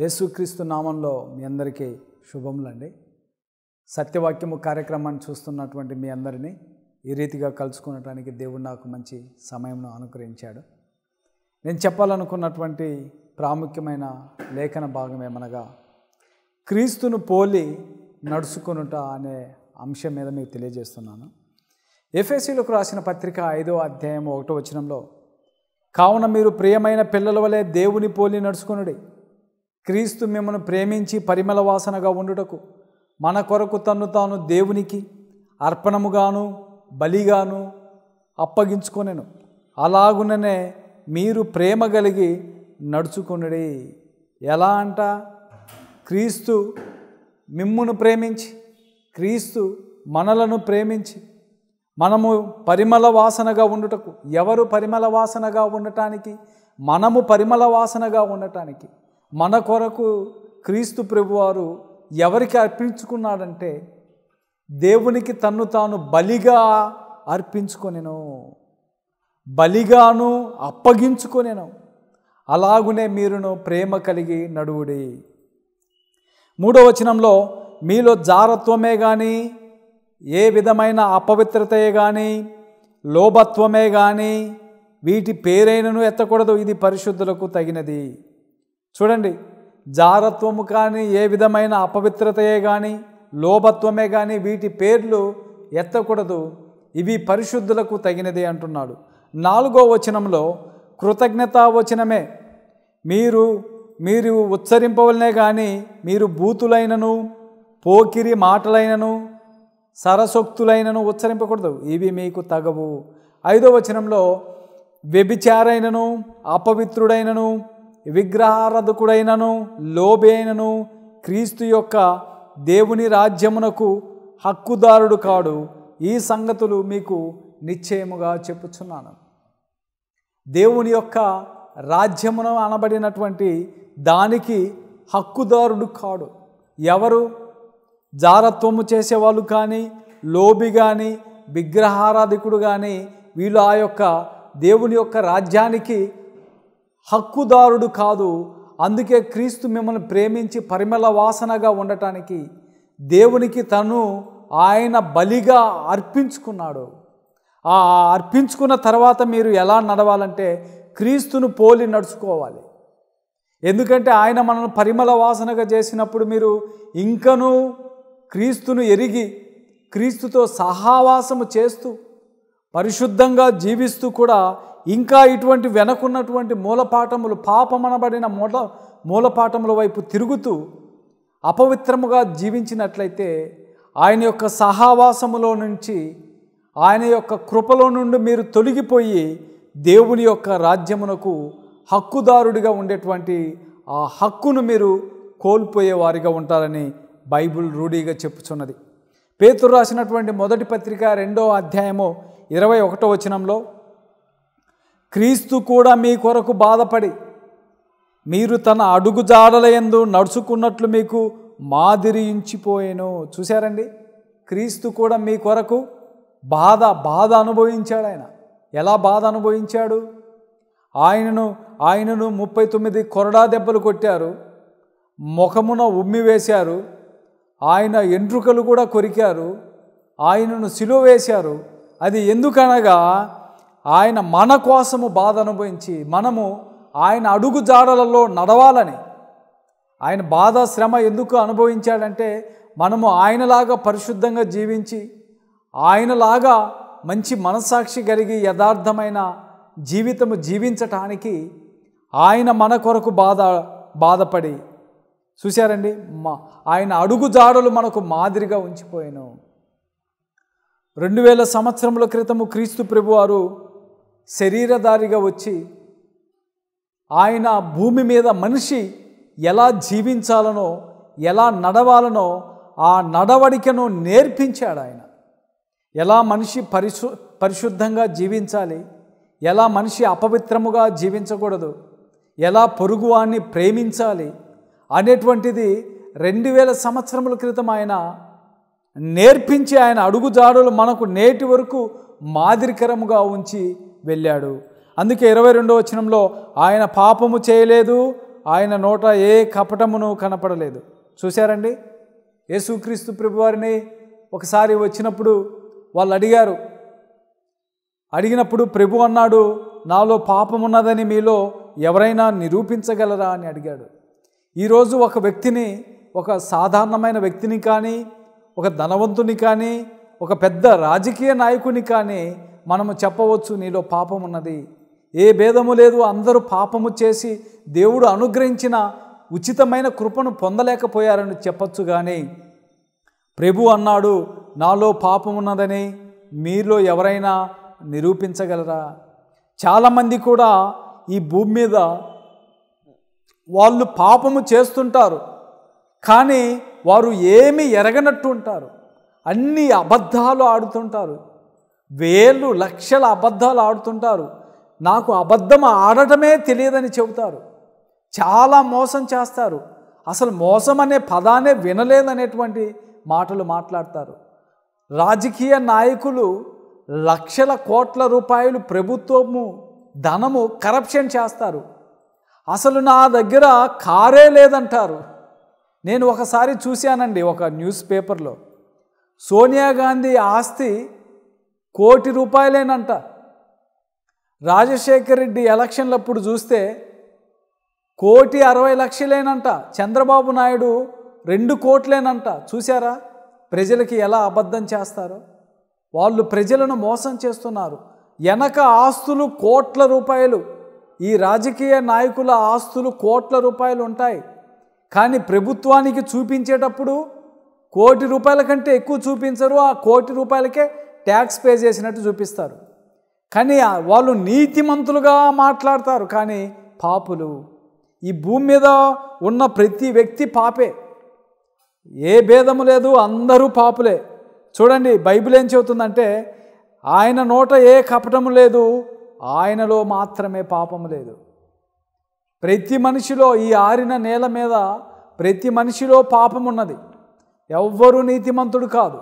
యేసుక్రీస్తు నామంలో మీ అందరికీ శుభములండి. సత్యవాక్యము కార్యక్రమాన్ని చూస్తున్నటువంటి మీ అందరినీ ఈ రీతిగా కలుసుకునటానికి దేవుడు నాకు మంచి సమయంను అనుగ్రహించాడు. నేను చెప్పాలనుకున్నటువంటి ప్రాముఖ్యమైన లేఖన భాగం ఏమనగా క్రీస్తును పోలి నడుచుకొనుట అనే అంశం మీద మీకు తెలియజేస్తున్నాను. ఎఫ్ఎస్సీలకు రాసిన పత్రిక ఐదో అధ్యాయం ఒకటో వచనంలో కావున మీరు ప్రియమైన పిల్లల వలె దేవుని పోలి నడుచుకునుడి. క్రీస్తు మిమ్మను ప్రేమించి పరిమళ వాసనగా ఉండుటకు మన కొరకు తన్ను తాను దేవునికి అర్పణముగాను బలిగాను అప్పగించుకొనెను. అలాగుననే మీరు ప్రేమ కలిగి నడుచుకొనుడి. ఎలా అంట? క్రీస్తు మిమ్మును ప్రేమించి క్రీస్తు మనలను ప్రేమించి మనము పరిమళ వాసనగా ఉండుటకు ఎవరు పరిమళ వాసనగా ఉండటానికి? మనము పరిమళ వాసనగా ఉండటానికి. మన కొరకు క్రీస్తు ప్రభువారు ఎవరికి అర్పించుకున్నాడంటే దేవునికి తన్ను తాను బలిగా అర్పించుకొనెను. బలిగాను అప్పగించుకొనెను. అలాగునే మీరును ప్రేమ కలిగి నడువుడి. మూడో వచనంలో మీలో జారత్వమే కానీ ఏ విధమైన అపవిత్రతయే కానీ లోభత్వమే కానీ వీటి పేరైనను ఎత్తకూడదు. ఇది పరిశుద్ధులకు తగినది. చూడండి జారత్వము కానీ ఏ విధమైన అపవిత్రతయే కానీ లోభత్వమే కానీ వీటి పేర్లు ఎత్తకూడదు. ఇవి పరిశుద్ధులకు తగినది అంటున్నాడు. నాలుగో వచనంలో కృతజ్ఞత వచనమే మీరు మీరు ఉచ్చరింపవలనే కానీ మీరు బూతులైనను పోకిరి మాటలైనను సరసొక్తులైనను ఉచ్చరింపకూడదు. ఇవి మీకు తగవు. ఐదో వచనంలో వ్యభిచారైనను అపవిత్రుడైనను విగ్రహారధకుడైనను లోబైనను క్రీస్తు యొక్క దేవుని రాజ్యమునకు హక్కుదారుడు కాడు. ఈ సంగతులు మీకు నిశ్చయముగా చెప్పుచున్నాను. దేవుని యొక్క రాజ్యమును అనబడినటువంటి దానికి హక్కుదారుడు కాడు. ఎవరు? జారత్వము చేసేవాళ్ళు కానీ లోబి కానీ విగ్రహారాధికుడు కానీ వీళ్ళు ఆ యొక్క దేవుని యొక్క రాజ్యానికి హక్కుదారుడు కాదు. అందుకే క్రీస్తు మిమ్మల్ని ప్రేమించి పరిమళ వాసనగా ఉండటానికి దేవునికి తను ఆయన బలిగా అర్పించుకున్నాడు. ఆ అర్పించుకున్న తర్వాత మీరు ఎలా నడవాలంటే క్రీస్తును పోలి నడుచుకోవాలి. ఎందుకంటే ఆయన మనల్ని పరిమళ వాసనగా చేసినప్పుడు మీరు ఇంకనూ క్రీస్తును ఎరిగి క్రీస్తుతో సహావాసము చేస్తూ పరిశుద్ధంగా జీవిస్తూ కూడా ఇంకా ఇటువంటి వెనకున్నటువంటి మూలపాఠములు పాపమనబడిన మూల మూలపాఠముల వైపు తిరుగుతూ అపవిత్రముగా జీవించినట్లయితే ఆయన యొక్క సహావాసములో నుంచి ఆయన యొక్క కృపలో నుండి మీరు తొలగిపోయి దేవుని యొక్క రాజ్యమునకు హక్కుదారుడిగా ఉండేటువంటి ఆ హక్కును మీరు కోల్పోయే వారిగా ఉంటారని బైబిల్ రూఢీగా చెప్పుచున్నది. పేతురు రాసినటువంటి మొదటి పత్రిక రెండో అధ్యాయము ఇరవై ఒకటో వచనంలో క్రీస్తు కూడా మీ కొరకు బాధపడి మీరు తన అడుగు జాడలయందు నడుచుకున్నట్లు మీకు మాదిరి ఇంచిపోయాను చూశారండి? క్రీస్తు కూడా మీ కొరకు బాధ బాధ అనుభవించాడు ఆయన. ఎలా బాధ అనుభవించాడు? ఆయనను ఆయనను ముప్పై తొమ్మిది కొరడా దెబ్బలు కొట్టారు ముఖమున ఉమ్మి వేశారు ఆయన ఎండ్రుకలు కూడా కొరికారు ఆయనను సిలువ వేశారు. అది ఎందుకనగా ఆయన మన కోసము బాధ అనుభవించి మనము ఆయన అడుగు జాడలలో నడవాలని. ఆయన బాధ శ్రమ ఎందుకు అనుభవించాడంటే మనము ఆయనలాగా పరిశుద్ధంగా జీవించి ఆయనలాగా మంచి మనస్సాక్షి కలిగి యథార్థమైన జీవితము జీవించటానికి ఆయన మన కొరకు బాధ బాధపడి. చూశారండి? మా ఆయన అడుగు జాడలు మనకు మాదిరిగా ఉంచిపోయాను. రెండు వేల సంవత్సరముల క్రితము క్రీస్తు ప్రభువారు శరీరధారిగా వచ్చి ఆయన భూమి మీద మనిషి ఎలా జీవించాలనో ఎలా నడవాలనో ఆ నడవడికను నేర్పించాడు ఆయన. ఎలా మనిషి పరిశు పరిశుద్ధంగా జీవించాలి ఎలా మనిషి అపవిత్రముగా జీవించకూడదు ఎలా పొరుగువాన్ని ప్రేమించాలి అనేటువంటిది రెండు వేల సంవత్సరముల క్రితం ఆయన నేర్పించి ఆయన అడుగుజాడులు మనకు నేటి వరకు మాదిరికరముగా ఉంచి వెళ్ళాడు. అందుకే ఇరవై రెండో వచనంలో ఆయన పాపము చేయలేదు ఆయన నోట ఏ కపటమును కనపడలేదు. చూశారండి? యేసుక్రీస్తు ప్రభువారిని ఒకసారి వచ్చినప్పుడు వాళ్ళు అడిగారు. అడిగినప్పుడు ప్రభు అన్నాడు నాలో పాపం ఉన్నదని మీలో ఎవరైనా నిరూపించగలరా? అని అడిగాడు. ఈరోజు ఒక వ్యక్తిని ఒక సాధారణమైన వ్యక్తిని కానీ ఒక ధనవంతుని కానీ ఒక పెద్ద రాజకీయ నాయకుని కానీ మనము చెప్పవచ్చు నీలో పాపం ఉన్నది ఏ భేదము లేదు అందరూ పాపము చేసి దేవుడు అనుగ్రహించిన ఉచితమైన కృపను పొందలేకపోయారని చెప్పచ్చు కానీ ప్రభు అన్నాడు నాలో పాపం ఉన్నదని మీలో ఎవరైనా నిరూపించగలరా? చాలామంది కూడా ఈ భూమి మీద వాళ్ళు పాపము చేస్తుంటారు కానీ వారు ఏమి ఎరగనట్టు ఉంటారు. అన్ని అబద్ధాలు ఆడుతుంటారు. వేలు లక్షల అబద్ధాలు ఆడుతుంటారు. నాకు అబద్ధం ఆడటమే తెలియదని చెబుతారు. చాలా మోసం చేస్తారు. అసలు మోసం అనే పదానే వినలేదనేటువంటి మాటలు మాట్లాడతారు. రాజకీయ నాయకులు లక్షల కోట్ల రూపాయలు ప్రభుత్వము ధనము కరప్షన్ చేస్తారు. అసలు నా దగ్గర కారే లేదంటారు. నేను ఒకసారి చూశానండి ఒక న్యూస్ పేపర్లో. సోనియా గాంధీ ఆస్తి కోటి రూపాయలేనంట. రాజశేఖర్ రెడ్డి ఎలక్షన్లప్పుడు చూస్తే కోటి అరవై లక్షలేనంట. చంద్రబాబు నాయుడు రెండు కోట్లేనంట. చూసారా ప్రజలకి ఎలా అబద్ధం చేస్తారో? వాళ్ళు ప్రజలను మోసం చేస్తున్నారు. వెనక ఆస్తులు కోట్ల రూపాయలు. ఈ రాజకీయ నాయకుల ఆస్తులు కోట్ల రూపాయలు ఉంటాయి కానీ ప్రభుత్వానికి చూపించేటప్పుడు కోటి రూపాయల కంటే ఎక్కువ చూపించరు. ఆ కోటి రూపాయలకే ట్యాక్స్ పే చేసినట్టు చూపిస్తారు. కానీ వాళ్ళు నీతిమంతులుగా మాట్లాడతారు. కానీ పాపులు ఈ భూమి మీద ఉన్న ప్రతి వ్యక్తి పాపే. ఏ భేదము లేదు అందరూ పాపులే. చూడండి బైబిల్ ఏం చెబుతుందంటే ఆయన నోట ఏ కపటము లేదు ఆయనలో మాత్రమే పాపము లేదు. ప్రతి మనిషిలో ఈ ఆరిన నేల మీద ప్రతి మనిషిలో పాపం ఉన్నది ఎవ్వరూ నీతిమంతుడు కాదు.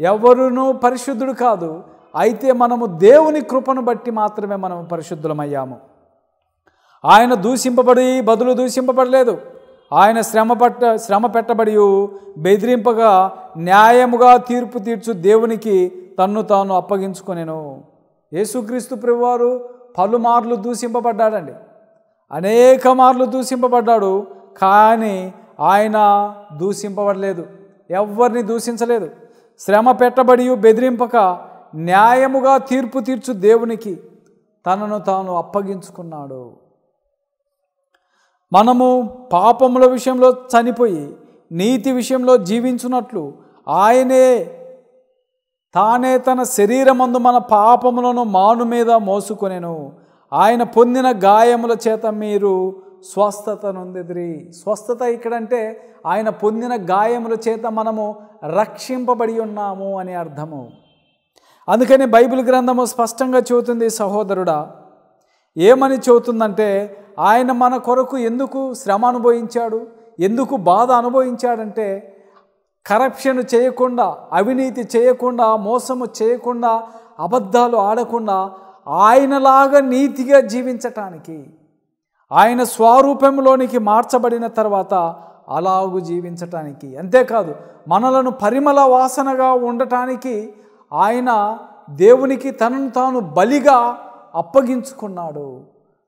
ఎవరునూ పరిశుద్ధుడు కాదు. అయితే మనము దేవుని కృపను బట్టి మాత్రమే మనం పరిశుద్ధులమయ్యాము. ఆయన దూషింపబడి బదులు దూషింపబడలేదు. ఆయన శ్రమ పట్ట శ్రమ పెట్టబడి బెదిరింపగా న్యాయముగా తీర్పు తీర్చు దేవునికి తన్ను తాను అప్పగించుకొనెను. యేసుక్రీస్తు ప్రభువారు పలుమార్లు దూషింపబడ్డాడండి. అనేక మార్లు దూషింపబడ్డాడు కానీ ఆయన దూషింపబడలేదు. ఎవరిని దూషించలేదు. శ్రమ పెట్టబడి బెదిరింపక న్యాయముగా తీర్పు తీర్చు దేవునికి తనను తాను అప్పగించుకున్నాడు. మనము పాపముల విషయంలో చనిపోయి నీతి విషయంలో జీవించున్నట్లు ఆయనే తానే తన శరీరమందు మన పాపములను మాను మీద మోసుకొనెను. ఆయన పొందిన గాయముల చేత మీరు స్వస్థత నొందెదిరి. స్వస్థత ఇక్కడంటే ఆయన పొందిన గాయముల చేత మనము రక్షింపబడి ఉన్నాము అని అర్థము. అందుకని బైబిల్ గ్రంథము స్పష్టంగా చెబుతుంది సహోదరుడా ఏమని చెబుతుందంటే ఆయన మన కొరకు ఎందుకు శ్రమ అనుభవించాడు? ఎందుకు బాధ అనుభవించాడంటే కరప్షన్ చేయకుండా అవినీతి చేయకుండా మోసము చేయకుండా అబద్ధాలు ఆడకుండా ఆయనలాగా నీతిగా జీవించటానికి. ఆయన స్వరూపంలోనికి మార్చబడిన తర్వాత అలాగు జీవించటానికి. అంతేకాదు మనలను పరిమళ వాసనగా ఉండటానికి ఆయన దేవునికి తనను తాను బలిగా అప్పగించుకున్నాడు.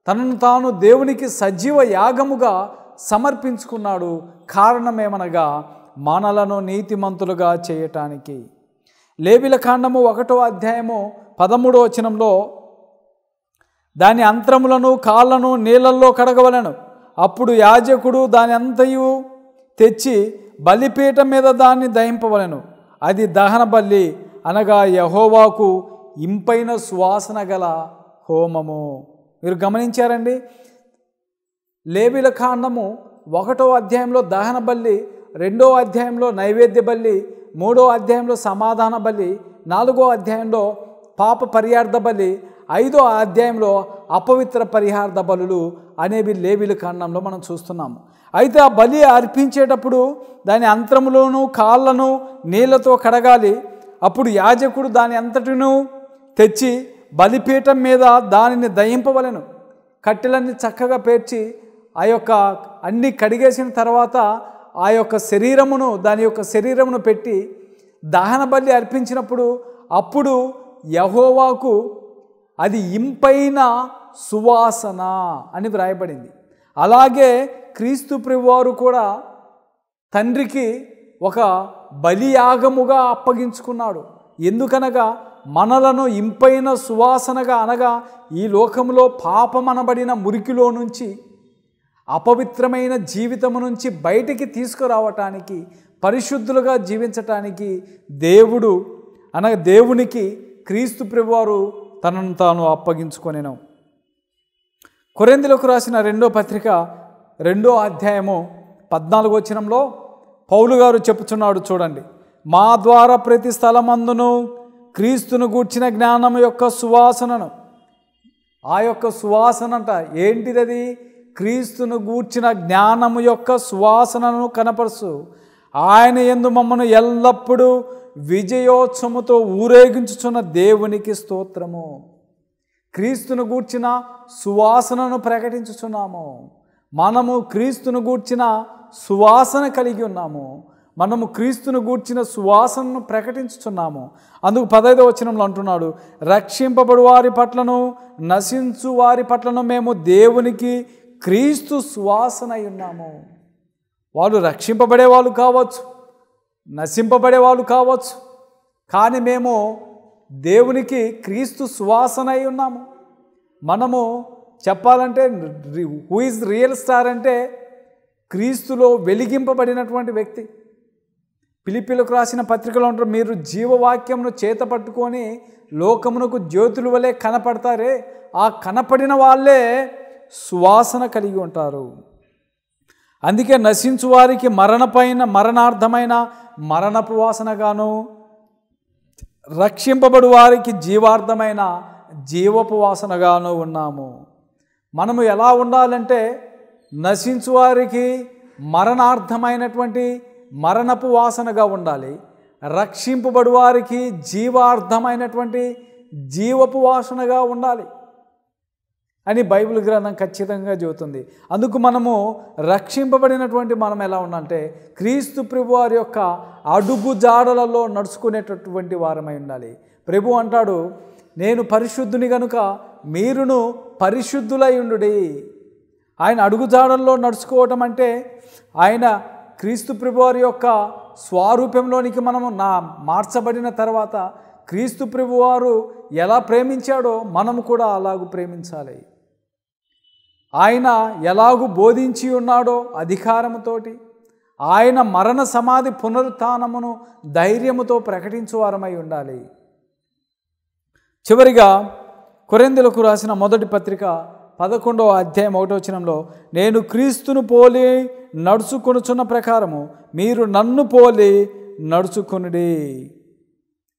తనను తాను దేవునికి సజీవ యాగముగా సమర్పించుకున్నాడు. కారణమేమనగా మనలను నీతిమంతులుగా చేయటానికి. లేబిల కాండము ఒకటో అధ్యాయము పదమూడో వచనంలో దాని అంతరములను కాళ్ళను నీళ్ళల్లో కడగవలను. అప్పుడు యాజకుడు దాని అంతయు తెచ్చి బలిపీఠం మీద దాన్ని దహింపవలను. అది దహన బల్లి అనగా యహోవాకు ఇంపైన సువాసన గల హోమము. మీరు గమనించారండి? లేవిల కాండము ఒకటో అధ్యాయంలో దహన బల్లి రెండో అధ్యాయంలో నైవేద్య బల్లి మూడో అధ్యాయంలో సమాధాన బలి నాలుగో అధ్యాయంలో పాప పర్యార్థ బలి ఐదో అధ్యాయంలో అపవిత్ర పరిహార బలులు అనేవి లేవిల కాండంలో మనం చూస్తున్నాము. అయితే ఆ బలి అర్పించేటప్పుడు దాని అంతరములోను కాళ్ళను నీళ్ళతో కడగాలి. అప్పుడు యాజకుడు దాని అంతటిను తెచ్చి బలిపీఠం మీద దానిని దయింపవలెను కట్టెలన్నీ చక్కగా పేర్చి ఆ యొక్క అన్ని కడిగేసిన తర్వాత ఆ యొక్క శరీరమును దాని యొక్క శరీరమును పెట్టి దహన బలి అర్పించినప్పుడు అప్పుడు యహోవాకు అది ఇంపైన సువాసన అని వ్రాయబడింది. అలాగే క్రీస్తు ప్రభువారు కూడా తండ్రికి ఒక బలియాగముగా అప్పగించుకున్నాడు. ఎందుకనగా మనలను ఇంపైన సువాసనగా అనగా ఈ లోకంలో పాపమనబడిన మురికిలో నుంచి అపవిత్రమైన జీవితము నుంచి బయటికి తీసుకురావటానికి పరిశుద్ధులుగా జీవించటానికి దేవుడు అనగా దేవునికి క్రీస్తు ప్రభువారు తనను తాను అప్పగించుకొనేను. కొరెందులకు రాసిన రెండో పత్రిక రెండో అధ్యాయము పద్నాలుగో వచనంలో పౌలు గారు చెప్పుచున్నాడు చూడండి. మా ద్వారా ప్రతి స్థలమందును క్రీస్తును గూర్చిన జ్ఞానం యొక్క సువాసనను. ఆ యొక్క సువాసన అంట ఏంటిదది? క్రీస్తును గూర్చిన జ్ఞానము యొక్క సువాసనను కనపరుసు. ఆయన ఎందు మమ్మను ఎల్లప్పుడూ విజయోత్సవముతో ఊరేగించుచున్న దేవునికి స్తోత్రము. క్రీస్తును గూర్చిన సువాసనను ప్రకటించుచున్నాము. మనము క్రీస్తును గూర్చిన సువాసన కలిగి ఉన్నాము. మనము క్రీస్తును గూర్చిన సువాసనను ప్రకటించుచున్నాము. అందుకు పదైదో వచనంలో అంటున్నాడు రక్షింపబడు వారి పట్లను నశించు వారి పట్లను మేము దేవునికి క్రీస్తు సువాసన అయి ఉన్నాము. వాళ్ళు రక్షింపబడే వాళ్ళు కావచ్చు. నశింపబడే వాళ్ళు కావచ్చు. కానీ మేము దేవునికి క్రీస్తు సువాసన అయి ఉన్నాము. మనము చెప్పాలంటే హూ ఇస్ రియల్ స్టార్ అంటే క్రీస్తులో వెలిగింపబడినటువంటి వ్యక్తి. పిలిపిలకు రాసిన పత్రికలో ఉంటారు మీరు జీవవాక్యమును చేత పట్టుకొని లోకమునకు జ్యోతుల వలె కనపడతారే ఆ కనపడిన వాళ్ళే సువాసన కలిగి ఉంటారు. అందుకే నశించు వారికి మరణపైన మరణార్థమైన మరణపు వాసనగాను రక్షింపబడు వారికి జీవార్థమైన జీవపు వాసనగాను ఉన్నాము. మనము ఎలా ఉండాలంటే నశించు వారికి మరణార్థమైనటువంటి మరణపు వాసనగా ఉండాలి. రక్షింపబడు వారికి జీవార్థమైనటువంటి జీవపు వాసనగా ఉండాలి. అని బైబిల్ గ్రంథం ఖచ్చితంగా చెబుతుంది. అందుకు మనము రక్షింపబడినటువంటి మనం ఎలా ఉండాలంటే క్రీస్తు ప్రభు వారి యొక్క అడుగు జాడలలో నడుచుకునేటటువంటి వారమై ఉండాలి. ప్రభు అంటాడు నేను పరిశుద్ధుని గనుక మీరును పరిశుద్ధులై ఉండుడి. ఆయన అడుగుజాడల్లో నడుచుకోవటం అంటే ఆయన క్రీస్తు ప్రభువారి యొక్క స్వారూప్యంలోనికి మనము నా మార్చబడిన తర్వాత క్రీస్తు ప్రభువారు ఎలా ప్రేమించాడో మనము కూడా అలాగూ ప్రేమించాలి. ఆయన ఎలాగూ బోధించి ఉన్నాడో అధికారముతోటి ఆయన మరణ సమాధి పునరుత్నమును ధైర్యముతో ప్రకటించువారమై ఉండాలి. చివరిగా కొరెందులకు రాసిన మొదటి పత్రిక పదకొండవ అధ్యాయం ఒకటో వచనంలో నేను క్రీస్తును పోలి నడుచుకొనుచున్న ప్రకారము మీరు నన్ను పోలి నడుచుకొనుడి.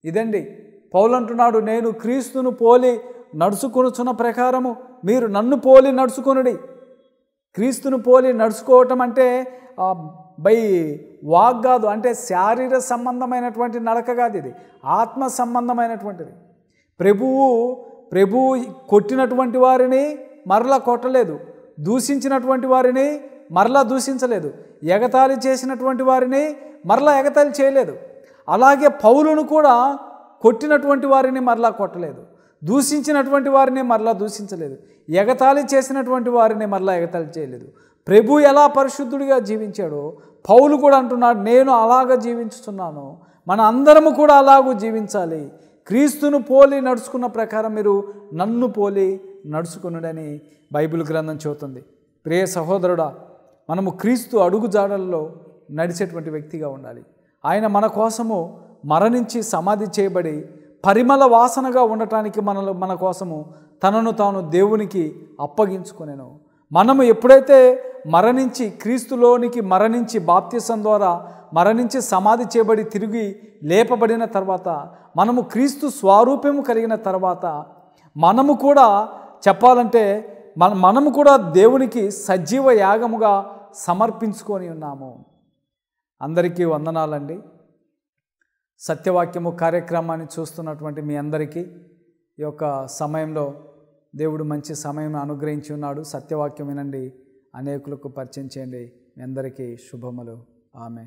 ఇదండి పౌలంటున్నాడు నేను క్రీస్తును పోలి నడుచుకొనుచున్న ప్రకారము మీరు నన్ను పోలి నడుచుకొనుడి. క్రీస్తును పోలి నడుచుకోవటం అంటే బై వాగ్ కాదు అంటే శారీర సంబంధమైనటువంటి నడక కాదు ఇది. ఆత్మ సంబంధమైనటువంటిది. ప్రభువు ప్రభువు కొట్టినటువంటి వారిని మరలా కొట్టలేదు. దూషించినటువంటి వారిని మరలా దూషించలేదు. ఎగతాళి చేసినటువంటి వారిని మరలా ఎగతాళి చేయలేదు. అలాగే పౌలును కూడా కొట్టినటువంటి వారిని మరలా కొట్టలేదు. దూషించినటువంటి వారిని మరలా దూషించలేదు. ఎగతాళి చేసినటువంటి వారిని మరలా ఎగతాళి చేయలేదు. ప్రభు ఎలా పరిశుద్ధుడిగా జీవించాడో పౌలు కూడా అంటున్నాడు నేను అలాగ జీవించుతున్నాను. మన అందరము కూడా అలాగూ జీవించాలి. క్రీస్తును పోలి నడుచుకున్న ప్రకారం మీరు నన్ను పోలి నడుచుకునుడని బైబిల్ గ్రంథం చెబుతుంది. ప్రియ సహోదరుడా మనము క్రీస్తు అడుగు జాడల్లో నడిచేటువంటి వ్యక్తిగా ఉండాలి. ఆయన మన కోసము మరణించి సమాధి చేయబడి పరిమళ వాసనగా ఉండటానికి మనలో మన కోసము తనను తాను దేవునికి అప్పగించుకునేను. మనము ఎప్పుడైతే మరణించి క్రీస్తులోనికి మరణించి బాప్తిసం ద్వారా మరణించి సమాధి చేయబడి తిరిగి లేపబడిన తర్వాత మనము క్రీస్తు స్వారూప్యము కలిగిన తర్వాత మనము కూడా చెప్పాలంటే మన మనము కూడా దేవునికి సజీవ యాగముగా సమర్పించుకొని ఉన్నాము. అందరికీ వందనాలండి. సత్యవాక్యము కార్యక్రమాన్ని చూస్తున్నటువంటి మీ అందరికీ ఈ యొక్క సమయంలో దేవుడు మంచి సమయం అనుగ్రహించి ఉన్నాడు. సత్యవాక్యం వినండి. అనేకులకు పరిచయం చేయండి. మీ అందరికీ శుభములు. ఆమె